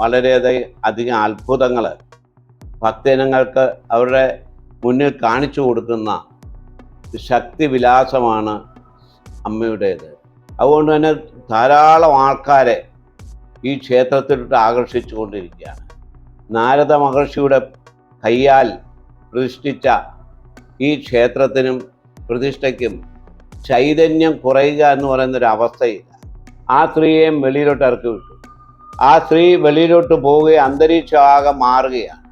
വളരെയധികം അധികം അത്ഭുതങ്ങൾ ഭക്തജനങ്ങൾക്ക് അവരുടെ മുന്നിൽ കാണിച്ചു കൊടുക്കുന്ന ശക്തി വിലാസമാണ് അമ്മയുടേത്. അതുകൊണ്ട് തന്നെ ധാരാളം ആൾക്കാരെ ഈ ക്ഷേത്രത്തിലോട്ട് ആകർഷിച്ചു കൊണ്ടിരിക്കുകയാണ്. നാരദ മഹർഷിയുടെ കയ്യാൽ പ്രതിഷ്ഠിച്ച ഈ ക്ഷേത്രത്തിനും പ്രതിഷ്ഠയ്ക്കും ചൈതന്യം കുറയുക എന്ന് പറയുന്നൊരു അവസ്ഥയില്ല. ആ സ്ത്രീയെയും വെളിയിലോട്ട് ഇറക്കി വിട്ടു. ആ സ്ത്രീ വെളിയിലോട്ട് പോവുകയും അന്തരീക്ഷം ആകെ മാറുകയാണ്.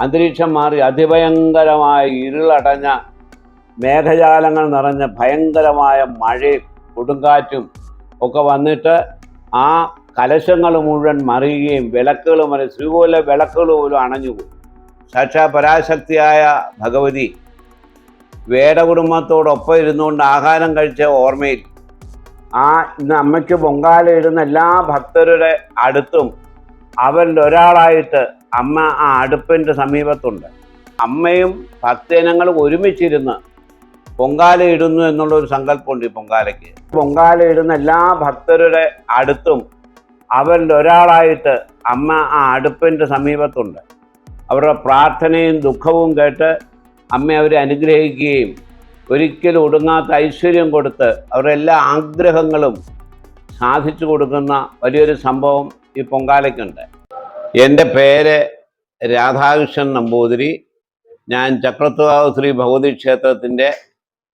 അന്തരീക്ഷം മാറി അതിഭയങ്കരമായ ഇരുളടഞ്ഞ മേഘജാലങ്ങൾ നിറഞ്ഞ ഭയങ്കരമായ മഴയും കൊടുങ്കാറ്റും ഒക്കെ വന്നിട്ട് ആ കലശങ്ങൾ മുഴുവൻ മറിയുകയും വിളക്കുകൾ മറി ശ്രീകോല വിളക്കുകൾ പോലും അണഞ്ഞുപോയി. സാക്ഷാ പരാശക്തിയായ ഭഗവതി വേടകുടുംബത്തോടൊപ്പം ഇരുന്നുകൊണ്ട് ആഹാരം കഴിച്ച ഓർമ്മയിൽ ആ ഇന്ന് അമ്മയ്ക്ക് പൊങ്കാല ഇടുന്ന എല്ലാ ഭക്തരുടെ അടുത്തും അവരിൽ ഒരാളായിട്ട് അമ്മ ആ അടുപ്പിന്റെ സമീപത്തുണ്ട്. അമ്മയും ഭക്തജനങ്ങളും ഒരുമിച്ചിരുന്ന് പൊങ്കാല ഇടുന്നു എന്നുള്ള ഒരു സങ്കല്പമുണ്ട് ഈ പൊങ്കാലയ്ക്ക്. പൊങ്കാല ഇടുന്ന എല്ലാ ഭക്തരുടെ അടുത്തും അവരിൽ ഒരാളായിട്ട് അമ്മ ആ അടുപ്പിന്റെ സമീപത്തുണ്ട്. അവരുടെ പ്രാർത്ഥനയും ദുഃഖവും കേട്ട് അമ്മ അവരെ അനുഗ്രഹിക്കുകയും ഒരിക്കലും ഒടുങ്ങാത്ത ഐശ്വര്യം കൊടുത്ത് അവരുടെ എല്ലാ ആഗ്രഹങ്ങളും സാധിച്ചു കൊടുക്കുന്ന വലിയൊരു സംഭവം ഈ പൊങ്കാലയ്ക്കുണ്ട്. എന്റെ പേര് രാധാകൃഷ്ണൻ നമ്പൂതിരി. ഞാൻ ചക്രത്വാവ് ശ്രീ ഭഗവതി ക്ഷേത്രത്തിന്റെ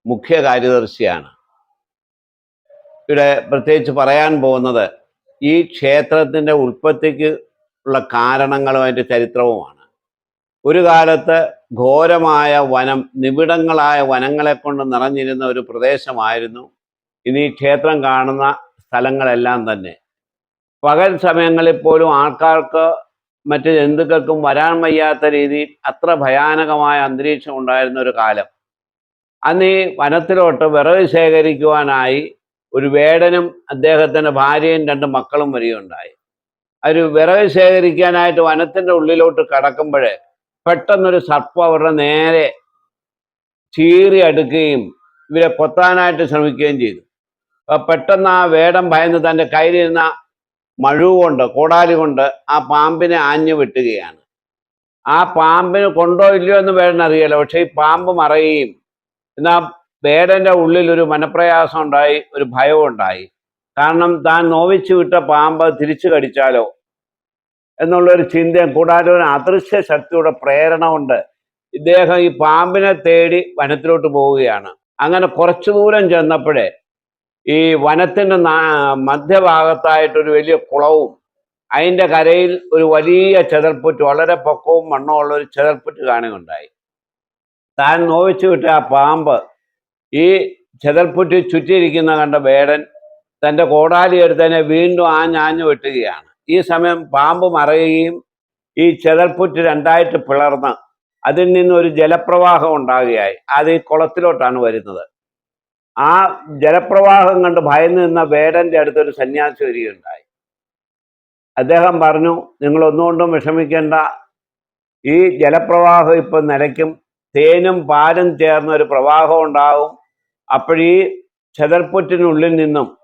മുഖ്യ കാര്യദർശിയാണ്. ഇവിടെ പ്രത്യേകിച്ച് പറയാൻ പോകുന്നത് ഈ ക്ഷേത്രത്തിന്റെ ഉൽപ്പത്തിക്ക് ഉള്ള കാരണങ്ങളും അതിന്റെ ചരിത്രവുമാണ്. ഒരു കാലത്ത് ഘോരമായ വനം നിബിഡങ്ങളായ വനങ്ങളെ കൊണ്ട് നിറഞ്ഞിരുന്ന ഒരു പ്രദേശമായിരുന്നു ഇനി ക്ഷേത്രം കാണുന്ന സ്ഥലങ്ങളെല്ലാം തന്നെ. പകൽ സമയങ്ങളിൽ പോലും ആൾക്കാർക്ക് മറ്റ് ജന്തുക്കൾക്കും വരാൻ വയ്യാത്ത രീതിയിൽ അത്ര ഭയാനകമായ അന്തരീക്ഷം ഉണ്ടായിരുന്ന ഒരു കാലം. അന്ന് ഈ വനത്തിലോട്ട് വിറക് ശേഖരിക്കുവാനായി ഒരു വേടനും അദ്ദേഹത്തിന്റെ ഭാര്യയും രണ്ട് മക്കളും വരികയുണ്ടായി. ഒരു വിറക് ശേഖരിക്കാനായിട്ട് വനത്തിന്റെ ഉള്ളിലോട്ട് കടക്കുമ്പോഴേ പെട്ടെന്നൊരു സർപ്പം അവരുടെ നേരെ ചീറി അടുക്കുകയും ഇവരെ കൊത്താനായിട്ട് ശ്രമിക്കുകയും ചെയ്തു. അപ്പൊ പെട്ടെന്ന് ആ വേടം ഭയന്ന് തന്റെ കയ്യിലിരുന്ന മഴു കൊണ്ട് കോടാലി കൊണ്ട് ആ പാമ്പിനെ ആഞ്ഞു വെട്ടുകയാണ്. ആ പാമ്പിന് കൊണ്ടോ ഇല്ലയോ എന്ന് വേടൻ അറിയില്ല. പക്ഷേ ഈ പാമ്പ് മറയുകയും എന്നാ വേടന്റെ ഉള്ളിൽ ഒരു മനപ്രയാസം ഉണ്ടായി ഒരു ഭയവും ഉണ്ടായി കാരണം താൻ നോവിച്ചു വിട്ട പാമ്പ് തിരിച്ചു കടിച്ചാലോ? എന്നുള്ളൊരു ചിന്തയും കൂടാതെ ഒരു അദൃശ്യ ശക്തിയുടെ പ്രേരണ ഉണ്ട് ഇദ്ദേഹം ഈ പാമ്പിനെ തേടി വനത്തിലോട്ട് പോവുകയാണ്. അങ്ങനെ കുറച്ചു ദൂരം ചെന്നപ്പോഴേ ഈ വനത്തിന്റെ മധ്യഭാഗത്തായിട്ടൊരു വലിയ കുളവും അതിന്റെ കരയിൽ ഒരു വലിയ ചെതൽപ്പുറ്റ് വളരെ പൊക്കവും മണ്ണുമുള്ള ഒരു ചെതൽപ്പുറ്റ് കാണുകയുണ്ടായി. താൻ നോവിച്ചു വിട്ട ആ പാമ്പ് ഈ ചെതൽപ്പുറ്റ് ചുറ്റിയിരിക്കുന്ന കണ്ട വേടൻ തന്റെ കോടാലി എടുത്തതിനെ വീണ്ടും ആഞ്ഞാഞ്ഞു വെട്ടുകയാണ്. ഈ സമയം പാമ്പ് മറയുകയും ഈ ചെതൽപ്പുറ്റ് രണ്ടായിട്ട് പിളർന്ന് അതിൽ നിന്ന് ഒരു ജലപ്രവാഹം ഉണ്ടാകുകയായി. അത് ഈ കുളത്തിലോട്ടാണ് വരുന്നത്. ആ ജലപ്രവാഹം കണ്ട് ഭയന്ന് നിന്ന വേടന്റെ അടുത്തൊരു സന്യാസി വരികയുണ്ടായി. അദ്ദേഹം പറഞ്ഞു നിങ്ങൾ ഒന്നുകൊണ്ടും വിഷമിക്കേണ്ട. ഈ ജലപ്രവാഹം ഇപ്പം നിലയ്ക്കും. തേനും പാലും ചേർന്ന ഒരു പ്രവാഹം ഉണ്ടാവും. അപ്പോഴീ ചെതൽപ്പുറ്റിനുള്ളിൽ നിന്നും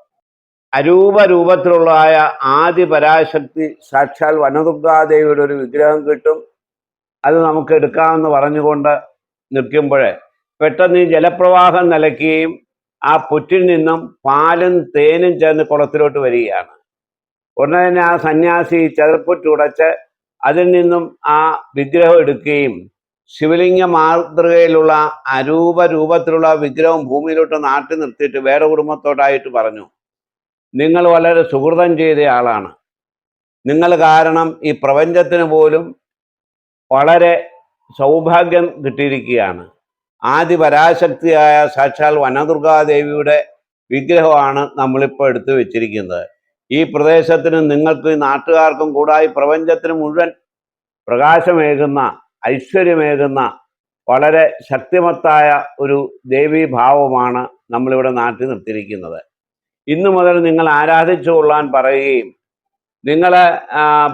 അരൂപ രൂപത്തിലുള്ളതായ ആദി പരാശക്തി സാക്ഷാൽ വനദുർഗാദേവിയുടെ ഒരു വിഗ്രഹം കിട്ടും. അത് നമുക്ക് എടുക്കാമെന്ന് പറഞ്ഞുകൊണ്ട് നിൽക്കുമ്പോഴേ പെട്ടെന്ന് ഈ ജലപ്രവാഹം നിലയ്ക്കുകയും ആ പുറ്റിൽ നിന്നും പാലും തേനും ചേർന്ന് കുളത്തിലോട്ട് വരികയാണ്. ഉടനെ തന്നെ ആ സന്യാസി ചെതൽപ്പുറ്റ് ഉടച്ച് അതിൽ നിന്നും ആ വിഗ്രഹം എടുക്കുകയും ശിവലിംഗ മാതൃകയിലുള്ള അരൂപ രൂപത്തിലുള്ള വിഗ്രഹം ഭൂമിയിലോട്ട് നാട്ടി നിർത്തിയിട്ട് വേറെ കുടുംബത്തോടായിട്ട് പറഞ്ഞു. നിങ്ങൾ വളരെ സുഹൃതം ചെയ്ത ആളാണ്. നിങ്ങൾ കാരണം ഈ പ്രപഞ്ചത്തിന് പോലും വളരെ സൗഭാഗ്യം കിട്ടിയിരിക്കുകയാണ്. ആദ്യ പരാശക്തിയായ സാക്ഷാൽ വനദുർഗാദേവിയുടെ വിഗ്രഹമാണ് നമ്മളിപ്പോൾ എടുത്തു വെച്ചിരിക്കുന്നത്. ഈ പ്രദേശത്തിന് നിങ്ങൾക്ക് നാട്ടുകാർക്കും കൂടായി പ്രപഞ്ചത്തിന് മുഴുവൻ പ്രകാശമേകുന്ന ഐശ്വര്യമേകുന്ന വളരെ ശക്തിമത്തായ ഒരു ദേവീഭാവമാണ് നമ്മളിവിടെ നാട്ടി നിർത്തിയിരിക്കുന്നത്. ഇന്നു മുതൽ നിങ്ങൾ ആരാധിച്ചു കൊള്ളാൻ പറയുകയും നിങ്ങൾ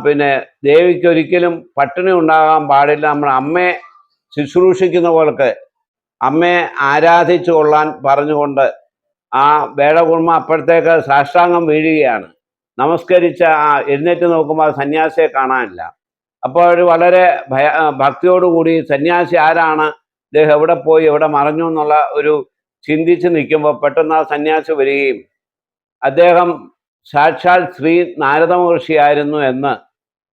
പിന്നെ ദേവിക്ക് ഒരിക്കലും പട്ടിണി ഉണ്ടാകാൻ പാടില്ല. നമ്മൾ അമ്മയെ ശുശ്രൂഷിക്കുന്ന പോലൊക്കെ അമ്മയെ ആരാധിച്ചു കൊള്ളാൻ പറഞ്ഞുകൊണ്ട് ആ വേടകുർമ്മ അപ്പോഴത്തേക്ക് സാഷ്ടാംഗം വീഴുകയാണ്. നമസ്കരിച്ച ആ എഴുന്നേറ്റ് നോക്കുമ്പോൾ ആ സന്യാസിയെ കാണാനില്ല. അപ്പോൾ അവർ വളരെ ഭയ ഭക്തിയോടുകൂടി സന്യാസി ആരാണ്? ഇദ്ദേഹം എവിടെ പോയി? എവിടെ മറഞ്ഞു? എന്നുള്ള ഒരു ചിന്തിച്ച് നിൽക്കുമ്പോൾ പെട്ടെന്ന് ആ സന്യാസി വരികയും അദ്ദേഹം സാക്ഷാൽ ശ്രീ നാരദ മഹർഷിയായിരുന്നു എന്ന്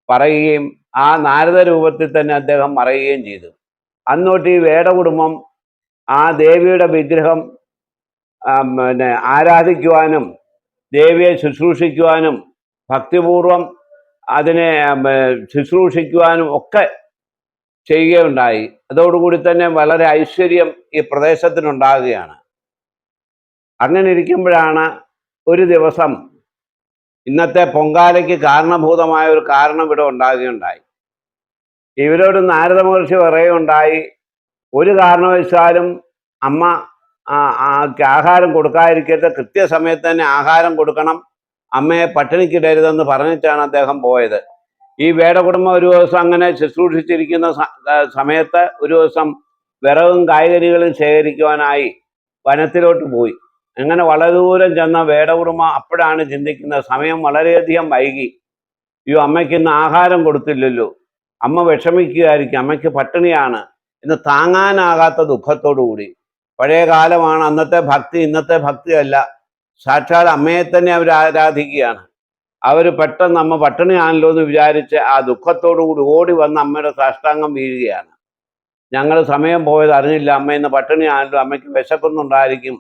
പറയുകയും ആ നാരദ രൂപത്തിൽ തന്നെ അദ്ദേഹം മറയുകയും ചെയ്തു. അന്നോട്ട് ഈ വേടകുടുംബം ആ ദേവിയുടെ വിഗ്രഹം പിന്നെ ആരാധിക്കുവാനും ദേവിയെ ശുശ്രൂഷിക്കുവാനും ഭക്തിപൂർവം അതിനെ ശുശ്രൂഷിക്കുവാനും ഒക്കെ ചെയ്യുകയുണ്ടായി. അതോടുകൂടി തന്നെ വളരെ ഐശ്വര്യം ഈ പ്രദേശത്തിനുണ്ടാകുകയാണ്. അങ്ങനെ ഇരിക്കുമ്പോഴാണ് ഒരു ദിവസം ഇന്നത്തെ പൊങ്കാലയ്ക്ക് കാരണഭൂതമായ ഒരു കാരണം ഇവിടെ ഉണ്ടാകുകയുണ്ടായി. ഇവരോട് നാരദ മഹർഷി പറയുകയുണ്ടായി ഒരു കാരണവശാലും അമ്മ ആഹാരം കൊടുക്കാതിരിക്കരുത്. കൃത്യസമയത്ത് തന്നെ ആഹാരം കൊടുക്കണം. അമ്മയെ പട്ടിണിക്കിടരുതെന്ന് പറഞ്ഞിട്ടാണ് അദ്ദേഹം പോയത്. ഈ വേട വേടകുടുംബം ഒരു ദിവസം അങ്ങനെ ശുശ്രൂഷിച്ചിരിക്കുന്ന സമയത്ത് ഒരു ദിവസം വിറകും കായ്കനികളും ശേഖരിക്കുവാനായി വനത്തിലോട്ട് പോയി. അങ്ങനെ വളരെ ദൂരം ചെന്ന വേടകുറുമ അപ്പോഴാണ് ചിന്തിക്കുന്നത് സമയം വളരെയധികം വൈകി. അയ്യോ അമ്മയ്ക്ക് ഇന്ന് ആഹാരം കൊടുത്തില്ലല്ലോ. അമ്മ വിഷമിക്കുകയായിരിക്കും. അമ്മയ്ക്ക് പട്ടിണിയാണ്. എന്ന് താങ്ങാനാകാത്ത ദുഃഖത്തോടുകൂടി. പഴയ കാലമാണ്. അന്നത്തെ ഭക്തി ഇന്നത്തെ ഭക്തിയല്ല. സാക്ഷാൽ അമ്മയെ തന്നെ അവർ ആരാധിക്കുകയാണ്. അവർ പെട്ടെന്ന് അമ്മ പട്ടിണിയാണല്ലോ എന്ന് വിചാരിച്ച് ആ ദുഃഖത്തോടു കൂടി ഓടി വന്ന് അമ്മയുടെ സാഷ്ടാംഗം വീഴുകയാണ്. ഞങ്ങൾ സമയം പോയത് അറിഞ്ഞില്ല. അമ്മ ഇന്ന് പട്ടിണിയാണല്ലോ. അമ്മയ്ക്ക് വിശക്കുന്നുണ്ടായിരിക്കും.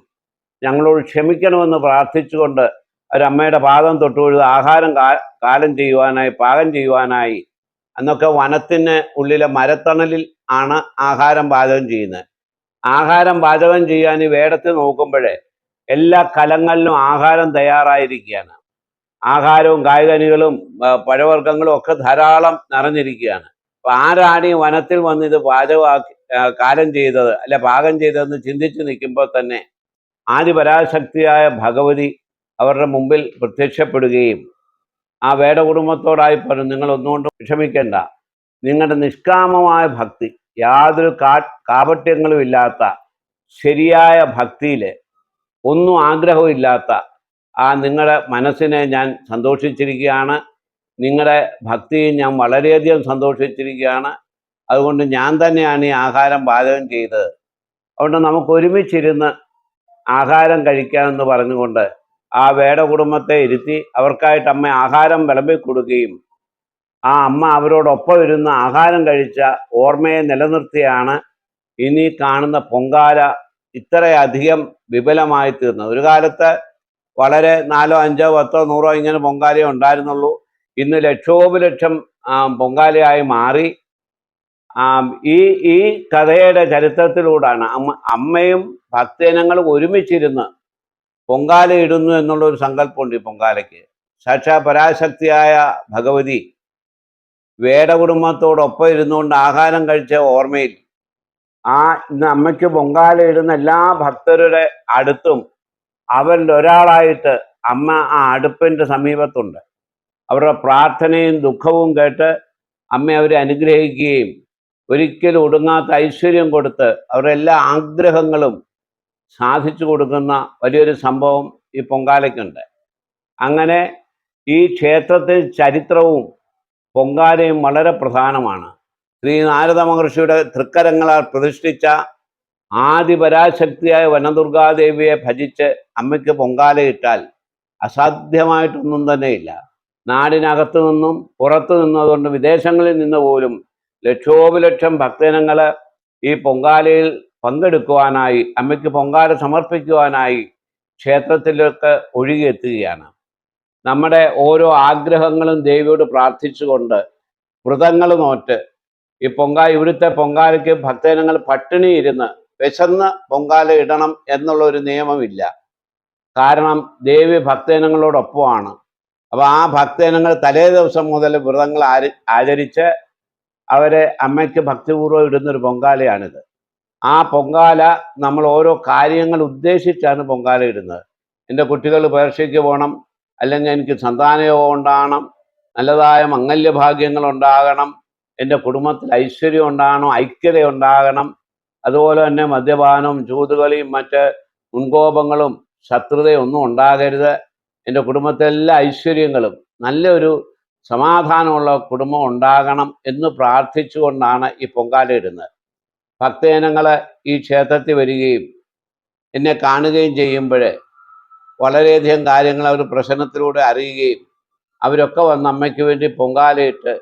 ഞങ്ങളോട് ക്ഷമിക്കണമെന്ന് പ്രാർത്ഥിച്ചുകൊണ്ട് ഒരമ്മയുടെ പാദം തൊട്ടുകൊഴുത് ആഹാരം കാലം ചെയ്യുവാനായി പാകം ചെയ്യുവാനായി അന്നൊക്കെ വനത്തിന് ഉള്ളിലെ മരത്തണലിൽ ആണ് ആഹാരം പാചകം ചെയ്യുന്നത്. ആഹാരം പാചകം ചെയ്യാൻ വേടത്തിൽ നോക്കുമ്പോഴേ എല്ലാ കലങ്ങളിലും ആഹാരം തയ്യാറായിരിക്കുകയാണ്. ആഹാരവും കായ്കനികളും പഴവർഗങ്ങളും ഒക്കെ ധാരാളം നിറഞ്ഞിരിക്കുകയാണ്. അപ്പൊ ആരാണ് ഈ വനത്തിൽ വന്ന് ഇത് പാചകമാക്കി കാലം ചെയ്തത് അല്ലെ പാകം ചെയ്തതെന്ന് ചിന്തിച്ചു നിൽക്കുമ്പോൾ തന്നെ ആദിപരാശക്തിയായ ഭഗവതി അവരുടെ മുമ്പിൽ പ്രത്യക്ഷപ്പെടുകയും ആ വേടകുടുംബത്തോടായി പറഞ്ഞു നിങ്ങൾ ഒന്നുകൊണ്ട് വിഷമിക്കേണ്ട. നിങ്ങളുടെ നിഷ്കാമമായ ഭക്തി യാതൊരു കാ കാപട്യങ്ങളും ഇല്ലാത്ത ശരിയായ ഭക്തിയിൽ ഒന്നും ആഗ്രഹമില്ലാത്ത ആ നിങ്ങളുടെ മനസ്സിനെ ഞാൻ സന്തോഷിച്ചിരിക്കുകയാണ്. നിങ്ങളുടെ ഭക്തിയിൽ ഞാൻ വളരെയധികം സന്തോഷിച്ചിരിക്കുകയാണ്. അതുകൊണ്ട് ഞാൻ തന്നെയാണ് ഈ ആഹാരം പാചകം ചെയ്തത്. അതുകൊണ്ട് നമുക്ക് ഒരുമിച്ചിരുന്ന് ആഹാരം കഴിക്കാമെന്ന് പറഞ്ഞുകൊണ്ട് ആ വേട കുടുംബത്തെ ഇരുത്തി അവർക്കായിട്ട് അമ്മ ആഹാരം വിളമ്പി കൊടുക്കുകയും ആ അമ്മ അവരോടൊപ്പം ഇരുന്ന് ആഹാരം കഴിച്ച ഓർമ്മയെ നിലനിർത്തിയാണ് ഇനി കാണുന്ന പൊങ്കാല ഇത്രയധികം വിപുലമായി തീർന്നത്. ഒരു കാലത്ത് വളരെ നാലോ അഞ്ചോ പത്തോ നൂറോ ഇങ്ങനെ പൊങ്കാലയെ ഉണ്ടായിരുന്നുള്ളൂ. ഇന്ന് ലക്ഷോപലക്ഷം പൊങ്കാലയായി മാറി. ഈ ഈ കഥയുടെ ചരിത്രത്തിലൂടെയാണ് അമ്മ അമ്മയും ഭക്തജനങ്ങളും ഒരുമിച്ചിരുന്ന് പൊങ്കാല ഇടുന്നു എന്നുള്ള ഒരു സങ്കല്പമുണ്ട് ഈ പൊങ്കാലയ്ക്ക്. സാക്ഷാ പരാശക്തിയായ ഭഗവതി വേടകുടുംബത്തോടൊപ്പം ഇരുന്നുകൊണ്ട് ആഹാരം കഴിച്ച ഓർമ്മയിൽ ആ ഇന്ന് അമ്മയ്ക്ക് പൊങ്കാല ഇടുന്ന എല്ലാ ഭക്തരുടെ അടുത്തും അവരിൽ ഒരാളായിട്ട് അമ്മ ആ അടുപ്പിന്റെ സമീപത്തുണ്ട്. അവരുടെ പ്രാർത്ഥനയും ദുഃഖവും കേട്ട് അമ്മ അവരെ അനുഗ്രഹിക്കുകയും ഒരിക്കലും ഒടുങ്ങാത്ത ഐശ്വര്യം കൊടുത്ത് അവരുടെ എല്ലാ ആഗ്രഹങ്ങളും സാധിച്ചു കൊടുക്കുന്ന വലിയൊരു സംഭവം ഈ പൊങ്കാലയ്ക്കുണ്ട്. അങ്ങനെ ഈ ക്ഷേത്രത്തിൽ ചരിത്രവും പൊങ്കാലയും വളരെ പ്രധാനമാണ്. ശ്രീ നാരദ മഹർഷിയുടെ തൃക്കരങ്ങളാൽ പ്രതിഷ്ഠിച്ച ആദിപരാശക്തിയായ വനദുർഗാദേവിയെ ഭജിച്ച് അമ്മയ്ക്ക് പൊങ്കാലയിട്ടാൽ അസാധ്യമായിട്ടൊന്നും തന്നെയില്ല നാടിനകത്തു നിന്നും പുറത്തു നിന്നും അതുകൊണ്ട് വിദേശങ്ങളിൽ നിന്ന് പോലും ലക്ഷോപലക്ഷം ഭക്തജനങ്ങൾ ഈ പൊങ്കാലയിൽ പങ്കെടുക്കുവാനായി അമ്മയ്ക്ക് പൊങ്കാല സമർപ്പിക്കുവാനായി ക്ഷേത്രത്തിലേക്ക് ഒഴുകിയെത്തുകയാണ്. നമ്മുടെ ഓരോ ആഗ്രഹങ്ങളും ദേവിയോട് പ്രാർത്ഥിച്ചുകൊണ്ട് വ്രതങ്ങൾ നോറ്റ് ഈ പൊങ്കാല ഇവിടുത്തെ പൊങ്കാലയ്ക്ക് ഭക്തജനങ്ങൾ പട്ടിണി ഇരുന്ന് വിശന്ന് പൊങ്കാല ഇടണം എന്നുള്ള ഒരു നിയമമില്ല. കാരണം ദേവി ഭക്തജനങ്ങളോടൊപ്പമാണ്. അപ്പോൾ ആ ഭക്തജനങ്ങൾ തലേ ദിവസം മുതൽ വ്രതങ്ങൾ ആചരിച്ച് അവരെ അമ്മയ്ക്ക് ഭക്തിപൂർവം ഇടുന്നൊരു പൊങ്കാലയാണിത്. ആ പൊങ്കാല നമ്മൾ ഓരോ കാര്യങ്ങൾ ഉദ്ദേശിച്ചാണ് പൊങ്കാല ഇടുന്നത്. എന്റെ കുട്ടികൾ പേർഷയ്ക്ക് പോകണം അല്ലെങ്കിൽ എനിക്ക് സന്താനയോഗം ഉണ്ടാകണം നല്ലതായ മംഗല്യഭാഗ്യങ്ങൾ ഉണ്ടാകണം എന്റെ കുടുംബത്തിൽ ഐശ്വര്യം ഉണ്ടാകണം ഐക്യത ഉണ്ടാകണം അതുപോലെ തന്നെ മദ്യപാനവും ചൂതുകളിയും മറ്റ് മുൻകോപങ്ങളും ശത്രുതയും ഒന്നും ഉണ്ടാകരുത്. എന്റെ കുടുംബത്തിലെ എല്ലാ ഐശ്വര്യങ്ങളും നല്ലൊരു സമാധാനമുള്ള കുടുംബം ഉണ്ടാകണം എന്ന് പ്രാർത്ഥിച്ചുകൊണ്ടാണ് ഈ പൊങ്കാല ഇടുന്നത്. ഭക്തജനങ്ങൾ ഈ ക്ഷേത്രത്തിൽ വരികയും എന്നെ കാണുകയും ചെയ്യുമ്പോൾ വളരെയധികം കാര്യങ്ങൾ അവർ പ്രശ്നത്തിലൂടെ അറിയുകയും അവരൊക്കെ വന്ന് അമ്മയ്ക്ക് വേണ്ടി പൊങ്കാലയിട്ട്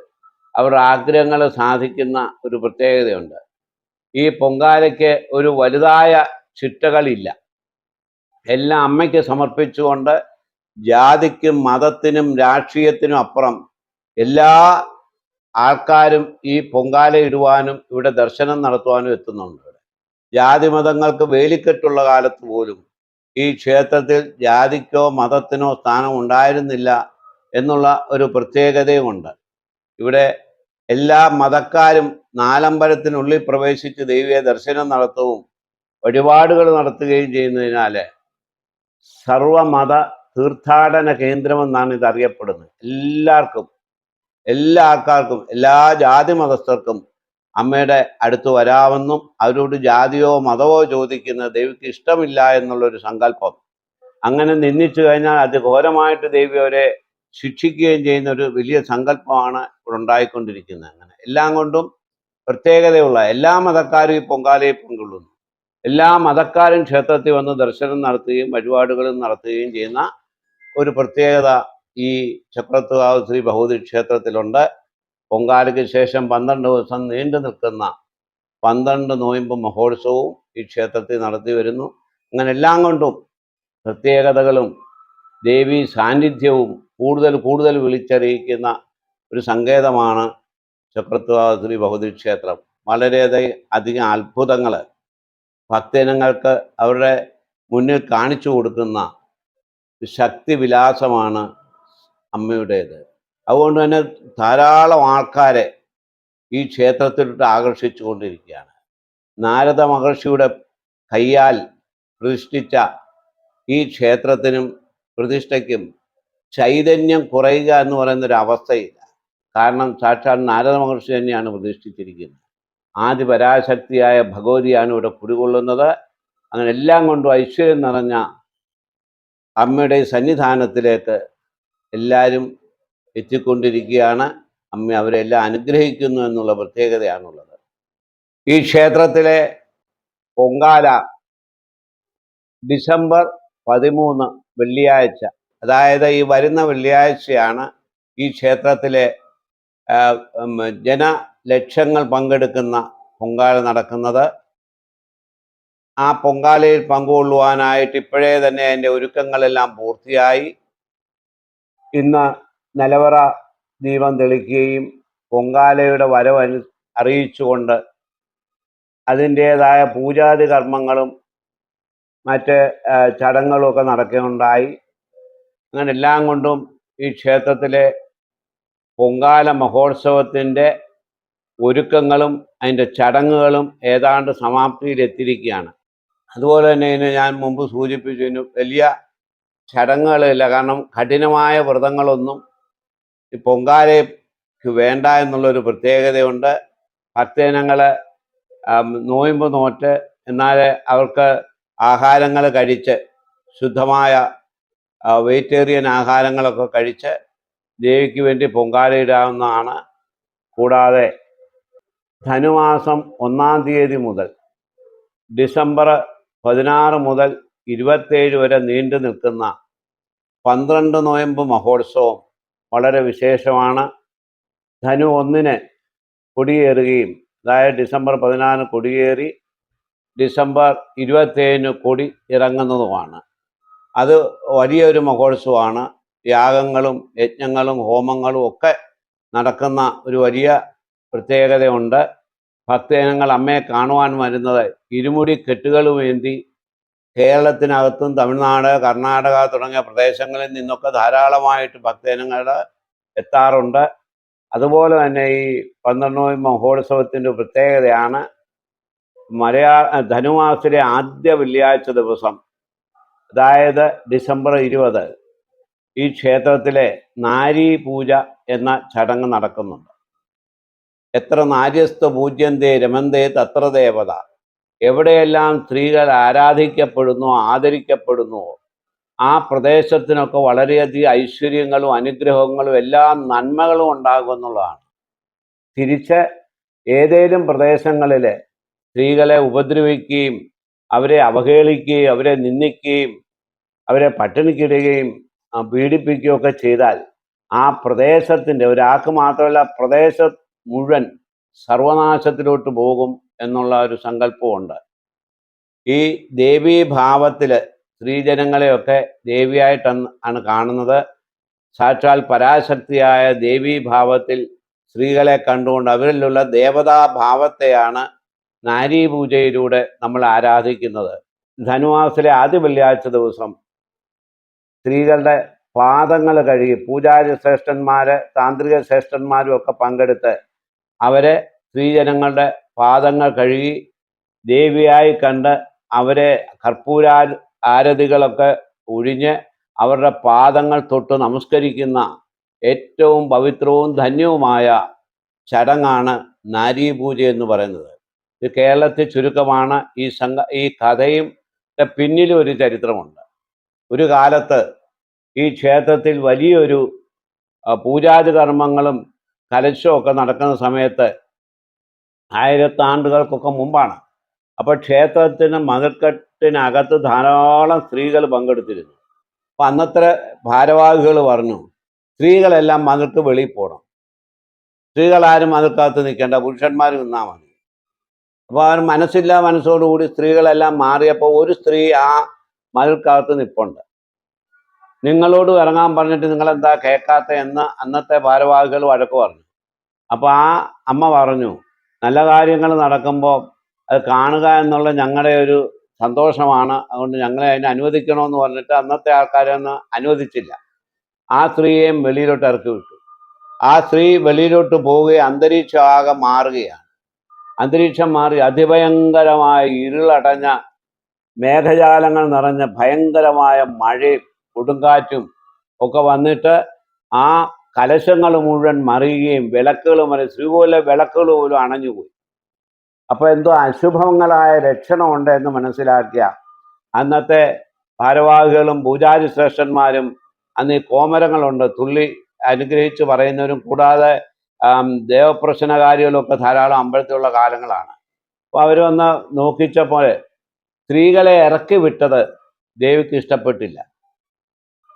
അവരുടെ ആഗ്രഹങ്ങൾ സാധിക്കുന്ന ഒരു പ്രത്യേകതയുണ്ട്. ഈ പൊങ്കാലയ്ക്ക് ഒരു വലുതായ ചിട്ടകളില്ല. എല്ലാം അമ്മയ്ക്ക് സമർപ്പിച്ചുകൊണ്ട് ജാതിക്കും മതത്തിനും രാഷ്ട്രീയത്തിനും അപ്പുറം എല്ലാ ആൾക്കാരും ഈ പൊങ്കാല ഇടുവാനും ഇവിടെ ദർശനം നടത്തുവാനും എത്തുന്നുണ്ട് ഇവിടെ. ജാതി മതങ്ങൾക്ക് വേലിക്കെട്ടുള്ള കാലത്ത് പോലും ഈ ക്ഷേത്രത്തിൽ ജാതിക്കോ മതത്തിനോ സ്ഥാനം ഉണ്ടായിരുന്നില്ല എന്നുള്ള ഒരു പ്രത്യേകതയുമുണ്ട്. ഇവിടെ എല്ലാ മതക്കാരും നാലമ്പലത്തിനുള്ളിൽ പ്രവേശിച്ച് ദൈവിയെ ദർശനം നടത്തവും വഴിപാടുകൾ നടത്തുകയും ചെയ്യുന്നതിനാൽ സർവമത തീർത്ഥാടന കേന്ദ്രമെന്നാണ് ഇത് അറിയപ്പെടുന്നത് എല്ലാവർക്കും എല്ലാ ആൾക്കാർക്കും എല്ലാ ജാതി മതസ്ഥർക്കും അമ്മയുടെ അടുത്ത് വരാമെന്നും അവരോട് ജാതിയോ മതമോ ചോദിക്കുന്ന ദേവിക്ക് ഇഷ്ടമില്ല എന്നുള്ളൊരു സങ്കല്പം. അങ്ങനെ നിന്ദിച്ചു കഴിഞ്ഞാൽ അതിഘോരമായിട്ട് ദേവി അവരെ ശിക്ഷിക്കുകയും ചെയ്യുന്ന ഒരു വലിയ സങ്കല്പമാണ് ഇവിടെ ഉണ്ടായിക്കൊണ്ടിരിക്കുന്നത്. അങ്ങനെ എല്ലാം കൊണ്ടും പ്രത്യേകതയുള്ള എല്ലാ മതക്കാരും ഈ പൊങ്കാലയിൽ പങ്കൊള്ളുന്നു എല്ലാ മതക്കാരും ക്ഷേത്രത്തിൽ വന്ന് ദർശനം നടത്തുകയും വഴിപാടുകളും നടത്തുകയും ചെയ്യുന്ന ഒരു പ്രത്യേകത ഈ ചക്രത്തുകാവ് ശ്രീ ഭഗവതി ക്ഷേത്രത്തിലുണ്ട്. പൊങ്കാലയ്ക്ക് ശേഷം പന്ത്രണ്ട് ദിവസം നീണ്ടു നിൽക്കുന്ന പന്ത്രണ്ട് നോയമ്പ് മഹോത്സവവും ഈ ക്ഷേത്രത്തിൽ നടത്തി വരുന്നു. അങ്ങനെ എല്ലാം കൊണ്ടും പ്രത്യേകതകളും ദേവി സാന്നിധ്യവും കൂടുതൽ കൂടുതൽ വിളിച്ചറിയിക്കുന്ന ഒരു സങ്കേതമാണ് ചക്രത്തുകാവ് ശ്രീ ഭഗവതി ക്ഷേത്രം. വളരെയധികം അധികം അത്ഭുതങ്ങൾ ഭക്തജനങ്ങൾക്ക് അവരുടെ മുന്നിൽ കാണിച്ചു കൊടുക്കുന്ന ശക്തി വിലാസമാണ് അമ്മയുടേത്. അതുകൊണ്ട് തന്നെ ധാരാളം ആൾക്കാരെ ഈ ക്ഷേത്രത്തിലോട്ട് ആകർഷിച്ചു കൊണ്ടിരിക്കുകയാണ് നാരദ മഹർഷിയുടെ കയ്യാൽ പ്രതിഷ്ഠിച്ച ഈ ക്ഷേത്രത്തിനും പ്രതിഷ്ഠയ്ക്കും ചൈതന്യം കുറയുക എന്ന് പറയുന്ന ഒരു അവസ്ഥയില്ല. കാരണം സാക്ഷാൽ നാരദ മഹർഷി തന്നെയാണ് പ്രതിഷ്ഠിച്ചിരിക്കുന്നത്. ആദ്യ പരാശക്തിയായ ഭഗവതിയാണ് ഇവിടെ കുടികൊള്ളുന്നത്. അങ്ങനെ എല്ലാം കൊണ്ടും ഐശ്വര്യം നിറഞ്ഞ അമ്മയുടെ സന്നിധാനത്തിലേക്ക് എല്ലാവരും എത്തിക്കൊണ്ടിരിക്കുകയാണ്. അമ്മ അവരെല്ലാം അനുഗ്രഹിക്കുന്നു എന്നുള്ള പ്രത്യേകതയാണുള്ളത്. ഈ ക്ഷേത്രത്തിലെ പൊങ്കാല ഡിസംബർ പതിമൂന്ന് വെള്ളിയാഴ്ച അതായത് ഈ വരുന്ന വെള്ളിയാഴ്ചയാണ് ഈ ക്ഷേത്രത്തിലെ ജനലക്ഷങ്ങൾ പങ്കെടുക്കുന്ന പൊങ്കാല നടക്കുന്നത്. ആ പൊങ്കാലയിൽ പങ്കുകൊള്ളുവാനായിട്ട് ഇപ്പോഴേ തന്നെ അതിന്റെ ഒരുക്കങ്ങളെല്ലാം പൂർത്തിയായി. ഇന്ന് നിലവറ ദീപം തെളിക്കുകയും പൊങ്കാലയുടെ വരവ് അറിയിച്ചുകൊണ്ട് അതിന്റേതായ പൂജാതി കർമ്മങ്ങളും മറ്റ് ചടങ്ങുകളും ഒക്കെ നടക്കുകയുണ്ടായി. അങ്ങനെ എല്ലാം കൊണ്ടും ഈ ക്ഷേത്രത്തിലെ പൊങ്കാല മഹോത്സവത്തിന്റെ ഒരുക്കങ്ങളും അതിന്റെ ചടങ്ങുകളും ഏതാണ്ട് സമാപ്തിയിലെത്തിയിരിക്കുകയാണ്. അതുപോലെ തന്നെ ഇതിന് ഞാൻ മുമ്പ് സൂചിപ്പിച്ചതിന് വലിയ ചടങ്ങുകളില്ല. കാരണം കഠിനമായ വ്രതങ്ങളൊന്നും ഈ പൊങ്കാലയ്ക്ക് വേണ്ട എന്നുള്ളൊരു പ്രത്യേകതയുണ്ട്. ഭക്തജനങ്ങൾ നോയമ്പ് നോറ്റ് എന്നാൽ അവർക്ക് ആഹാരങ്ങൾ കഴിച്ച് ശുദ്ധമായ വെജിറ്റേറിയൻ ആഹാരങ്ങളൊക്കെ കഴിച്ച് ദേവിക്ക് വേണ്ടി പൊങ്കാലയിടാവുന്നതാണ്. കൂടാതെ ധനുമാസം ഒന്നാം തീയതി മുതൽ ഡിസംബർ പതിനാറ് മുതൽ ഇരുപത്തേഴ് വരെ നീണ്ടു നിൽക്കുന്ന പന്ത്രണ്ട് നോയമ്പ് മഹോത്സവം വളരെ വിശേഷമാണ്. ധനു ഒന്നിന് കൊടിയേറുകയും അതായത് ഡിസംബർ പതിനാലിന് കൊടിയേറി ഡിസംബർ ഇരുപത്തേഴിന് കൊടി ഇറങ്ങുന്നതുമാണ്. അത് വലിയൊരു മഹോത്സവമാണ്. യാഗങ്ങളും യജ്ഞങ്ങളും ഹോമങ്ങളും ഒക്കെ നടക്കുന്ന ഒരു വലിയ പ്രത്യേകതയുണ്ട്. ഭക്തജനങ്ങൾ അമ്മയെ കാണുവാൻ വരുന്നത് ഇരുമുടി കെട്ടുകളുമേന്തി കേരളത്തിനകത്തും തമിഴ്നാട് കർണാടക തുടങ്ങിയ പ്രദേശങ്ങളിൽ നിന്നൊക്കെ ധാരാളമായിട്ട് ഭക്തജനങ്ങൾ എത്താറുണ്ട്. അതുപോലെ തന്നെ ഈ പന്ത്രണ്ടോയി മഹോത്സവത്തിന്റെ പ്രത്യേകതയാണ് മലയാള ധനുവാസിലെ ആദ്യ വെള്ളിയാഴ്ച ദിവസം അതായത് ഡിസംബർ ഇരുപത് ഈ ക്ഷേത്രത്തിലെ നാരീ പൂജ എന്ന ചടങ്ങ് നടക്കുന്നുണ്ട്. എത്ര നാര്യസ്ഥ പൂജ്യന്തേ രമന്തേ തത്ര ദേവത. എവിടെയെല്ലാം സ്ത്രീകൾ ആരാധിക്കപ്പെടുന്നു ആദരിക്കപ്പെടുന്നു ആ പ്രദേശത്തിനൊക്കെ വളരെയധികം ഐശ്വര്യങ്ങളും അനുഗ്രഹങ്ങളും എല്ലാ നന്മകളും ഉണ്ടാകും എന്നുള്ളതാണ്. തിരിച്ച് ഏതേലും പ്രദേശങ്ങളിൽ സ്ത്രീകളെ ഉപദ്രവിക്കുകയും അവരെ അവഹേളിക്കുകയും അവരെ നിന്ദിക്കുകയും അവരെ പട്ടിണിക്കിടുകയും പീഡിപ്പിക്കുകയൊക്കെ ചെയ്താൽ ആ പ്രദേശത്തിന്റെ ഒരാൾക്ക് മാത്രമല്ല പ്രദേശം മുഴുവൻ സർവനാശത്തിലോട്ട് പോകും. എന്നുള്ള ഒരു സങ്കല്പമുണ്ട് ഈ ദേവീഭാവത്തിൽ സ്ത്രീജനങ്ങളെയൊക്കെ ദേവിയായിട്ടാണ് ആണ് കാണുന്നത്. സാക്ഷാൽ പരാശക്തിയായ ദേവീഭാവത്തിൽ സ്ത്രീകളെ കണ്ടുകൊണ്ട് അവരിലുള്ള ദേവതാഭാവത്തെയാണ് നാരീപൂജയിലൂടെ നമ്മൾ ആരാധിക്കുന്നത്. ധനുവാസിലെ ആദ്യ വെള്ളിയാഴ്ച ദിവസം സ്ത്രീകളുടെ പാദങ്ങൾ കഴുകി പൂജാരി ശ്രേഷ്ഠന്മാര് താന്ത്രിക ശ്രേഷ്ഠന്മാരും ഒക്കെ പങ്കെടുത്ത് അവരെ സ്ത്രീജനങ്ങളുടെ പാദങ്ങൾ കഴുകി ദേവിയായി കണ്ട് അവരെ കർപ്പൂരാ ആരതികളൊക്കെ ഒഴിഞ്ഞ് അവരുടെ പാദങ്ങൾ തൊട്ട് നമസ്കരിക്കുന്ന ഏറ്റവും പവിത്രവും ധന്യവുമായ ചടങ്ങാണ് നാരീപൂജ എന്ന് പറയുന്നത്. ഇത് കേരളത്തിൽ ചുരുക്കമാണ്. ഈ സംഘ ഈ കഥയും പിന്നിലും ഒരു ചരിത്രമുണ്ട്. ഒരു കാലത്ത് ഈ ക്ഷേത്രത്തിൽ വലിയൊരു പൂജാതി കർമ്മങ്ങളും കലശവും ഒക്കെ നടക്കുന്ന സമയത്ത് ആയിരത്താണ്ടുകൾക്കൊക്കെ മുമ്പാണ്. അപ്പോൾ ക്ഷേത്രത്തിന് മതിൽക്കെട്ടിനകത്ത് ധാരാളം സ്ത്രീകൾ പങ്കെടുത്തിരുന്നു. അപ്പം അന്നത്തെ ഭാരവാഹികൾ പറഞ്ഞു സ്ത്രീകളെല്ലാം മതിൽക്ക് വെളിയിൽ പോകണം സ്ത്രീകളാരും മതിൽക്കകത്ത് നിൽക്കേണ്ട പുരുഷന്മാർ നിന്നാൽ മതി. അപ്പോൾ അവർ മനസ്സില്ലാ മനസ്സോടുകൂടി സ്ത്രീകളെല്ലാം മാറിയപ്പോൾ ഒരു സ്ത്രീ ആ മതിൽക്കകത്ത് നിൽപ്പുണ്ട് നിങ്ങളോട് ഇറങ്ങാൻ പറഞ്ഞിട്ട് നിങ്ങളെന്താ കേൾക്കാത്ത? എന്ന് അന്നത്തെ ഭാരവാഹികൾ വഴക്ക് പറഞ്ഞു. അപ്പോൾ ആ അമ്മ പറഞ്ഞു നല്ല കാര്യങ്ങൾ നടക്കുമ്പോൾ അത് കാണുക എന്നുള്ള ഞങ്ങളുടെ ഒരു സന്തോഷമാണ്. അതുകൊണ്ട് ഞങ്ങളെ അതിനെ അനുവദിക്കണമെന്ന് പറഞ്ഞിട്ട് അന്നത്തെ ആൾക്കാരൊന്നും അനുവദിച്ചില്ല. ആ സ്ത്രീയെയും വെളിയിലോട്ട് ഇറക്കി വിട്ടു. ആ സ്ത്രീ വെളിയിലോട്ട് പോവുകയും അന്തരീക്ഷം ആകെ മാറുകയാണ്. അന്തരീക്ഷം മാറി അതിഭയങ്കരമായ ഇരുളടഞ്ഞ മേഘജാലങ്ങൾ നിറഞ്ഞ ഭയങ്കരമായ മഴയും കൊടുങ്കാറ്റും ഒക്കെ വന്നിട്ട് ആ കലശങ്ങൾ മുഴുവൻ മറിയുകയും വിളക്കുകൾ മറി ശ്രീകോല വിളക്കുകൾ പോലും അണഞ്ഞുപോയി അപ്പോൾ എന്തോ അശുഭങ്ങളായ ലക്ഷണമുണ്ട് എന്ന് മനസ്സിലാക്കിയ അന്നത്തെ ഭാരവാഹികളും പൂജാരി ശ്രേഷ്ഠന്മാരും അന്ന് ഈ കോമരങ്ങളുണ്ട്. തുള്ളി അനുഗ്രഹിച്ച് പറയുന്നവരും കൂടാതെ ദേവപ്രശ്നകാരികളൊക്കെ ധാരാളം അമ്പലത്തിലുള്ള കാലങ്ങളാണ്. അപ്പോൾ അവർ വന്ന് നോക്കിച്ചപ്പോൾ സ്ത്രീകളെ ഇറക്കി വിട്ടത് ദേവിക്ക് ഇഷ്ടപ്പെട്ടില്ല.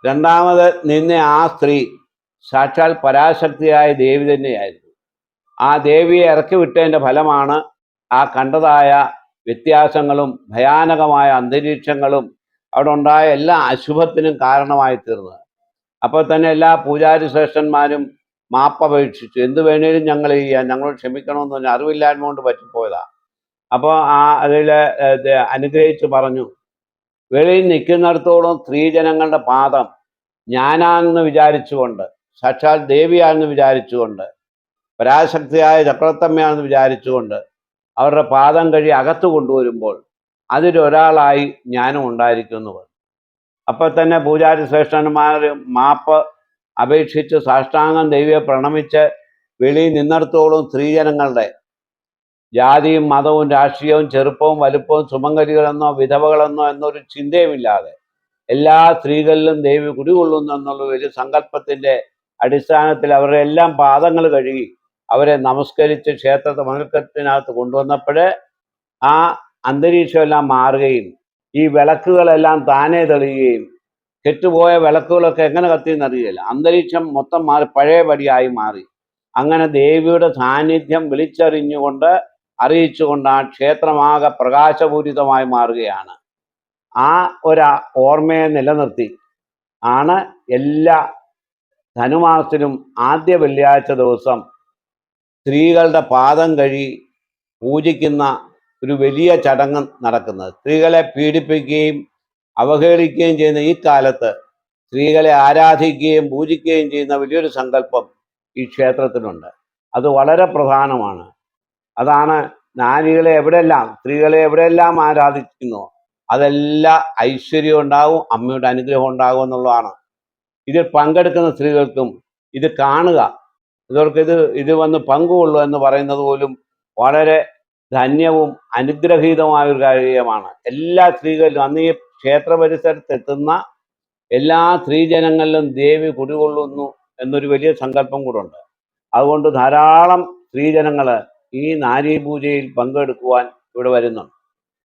രണ്ടാമത് നിന്നെ ആ സ്ത്രീ സാക്ഷാൽ പരാശക്തിയായ ദേവി തന്നെയായിരുന്നു. ആ ദേവിയെ ഇറക്കി വിട്ടതിന്റെ ഫലമാണ് ആ കണ്ടതായ വ്യത്യാസങ്ങളും ഭയാനകമായ അന്തരീക്ഷങ്ങളും അവിടെ ഉണ്ടായ എല്ലാ അശുഭത്തിനും കാരണമായി തീർന്നത്. അപ്പോൾ തന്നെ എല്ലാ പൂജാരി ശ്രേഷ്ഠന്മാരും മാപ്പപേക്ഷിച്ചു എന്ത് വേണേലും ഞങ്ങൾ ചെയ്യാം ഞങ്ങളോട് ക്ഷമിക്കണമെന്ന് പറഞ്ഞാൽ അറിവില്ലായ്മ കൊണ്ട് പറ്റിപ്പോയതാ. അപ്പോൾ ആ അതിൽ അനുഗ്രഹിച്ച് പറഞ്ഞു വെളിയിൽ നിൽക്കുന്നിടത്തോളം സ്ത്രീജനങ്ങളുടെ പാദം ഞാനാണെന്ന് വിചാരിച്ചുകൊണ്ട് സാക്ഷാൽ ദേവിയാണെന്ന് വിചാരിച്ചുകൊണ്ട് പരാശക്തിയായ ചക്രത്തമ്മയാണെന്ന് വിചാരിച്ചുകൊണ്ട് അവരുടെ പാദം കഴി അകത്ത് കൊണ്ടുവരുമ്പോൾ അതിലൊരാളായി ജ്ഞാനം ഉണ്ടായിരിക്കുന്നു. അപ്പോൾ തന്നെ പൂജാരി ശ്രേഷ്ഠന്മാർ മാപ്പ് അപേക്ഷിച്ച് സാഷ്ടാംഗം ദേവിയെ പ്രണമിച്ച് വെളിയിൽ നിന്നിടത്തോളം സ്ത്രീജനങ്ങളുടെ ജാതിയും മതവും രാഷ്ട്രീയവും ചെറുപ്പവും വലുപ്പവും സുമംഗലികളെന്നോ വിധവകളെന്നോ എന്നൊരു ചിന്തയുമില്ലാതെ എല്ലാ സ്ത്രീകളിലും ദേവി കുടികൊള്ളുന്നു എന്നുള്ള ഒരു സങ്കല്പത്തിന്റെ അടിസ്ഥാനത്തിൽ അവരുടെ എല്ലാം പാദങ്ങൾ കഴുകി അവരെ നമസ്കരിച്ച് ക്ഷേത്രത്തെ മണൽക്കെട്ടിനകത്ത് കൊണ്ടുവന്നപ്പോൾ ആ അന്തരീക്ഷമെല്ലാം മാറുകയും ഈ വിളക്കുകളെല്ലാം താനേ തെളിയുകയും കെട്ടുപോയ വിളക്കുകളൊക്കെ എങ്ങനെ കത്തിയെന്നറിയില്ല അന്തരീക്ഷം മൊത്തം മാറി പഴയപടിയായി മാറി. അങ്ങനെ ദേവിയുടെ സാന്നിധ്യം വിളിച്ചറിഞ്ഞുകൊണ്ട് അറിയിച്ചുകൊണ്ട് ആ ക്ഷേത്രമാകെ പ്രകാശപൂരിതമായി മാറുകയാണ്. ആ ഒരു ഓർമ്മയെ നിലനിർത്തി. ആണ് എല്ലാ ധനുമാസത്തിലും ആദ്യ വെള്ളിയാഴ്ച ദിവസം സ്ത്രീകളുടെ പാദം കഴി പൂജിക്കുന്ന ഒരു വലിയ ചടങ്ങ് നടക്കുന്നത്. സ്ത്രീകളെ പീഡിപ്പിക്കുകയും അവഹേളിക്കുകയും ചെയ്യുന്ന ഈ കാലത്ത് സ്ത്രീകളെ ആരാധിക്കുകയും പൂജിക്കുകയും ചെയ്യുന്ന വലിയൊരു സങ്കല്പം ഈ ക്ഷേത്രത്തിനുണ്ട് അത് വളരെ പ്രധാനമാണ്. അതാണ് നാരികളെ എവിടെയെല്ലാം സ്ത്രീകളെ എവിടെയെല്ലാം ആരാധിക്കുന്നു അതെല്ലാം ഐശ്വര്യം ഉണ്ടാവും അമ്മയുടെ അനുഗ്രഹം ഉണ്ടാകും എന്നുള്ളതാണ്. ഇതിൽ പങ്കെടുക്കുന്ന സ്ത്രീകൾക്കും ഇത് കാണുക. ഇവർക്ക് ഇത് ഇത് വന്ന് പങ്കുകൊള്ളുക എന്ന് പറയുന്നത് പോലും വളരെ ധന്യവും അനുഗ്രഹീതമായ ഒരു കാര്യമാണ്. എല്ലാ സ്ത്രീകളിലും അന്ന് ഈ ക്ഷേത്ര പരിസരത്തെത്തുന്ന എല്ലാ സ്ത്രീജനങ്ങളിലും ദേവി കുടികൊള്ളുന്നു എന്നൊരു വലിയ സങ്കല്പം കൂടെ ഉണ്ട്. അതുകൊണ്ട് ധാരാളം സ്ത്രീജനങ്ങൾ ഈ നാരീപൂജയിൽ പങ്കെടുക്കുവാൻ ഇവിടെ വരുന്നുണ്ട്.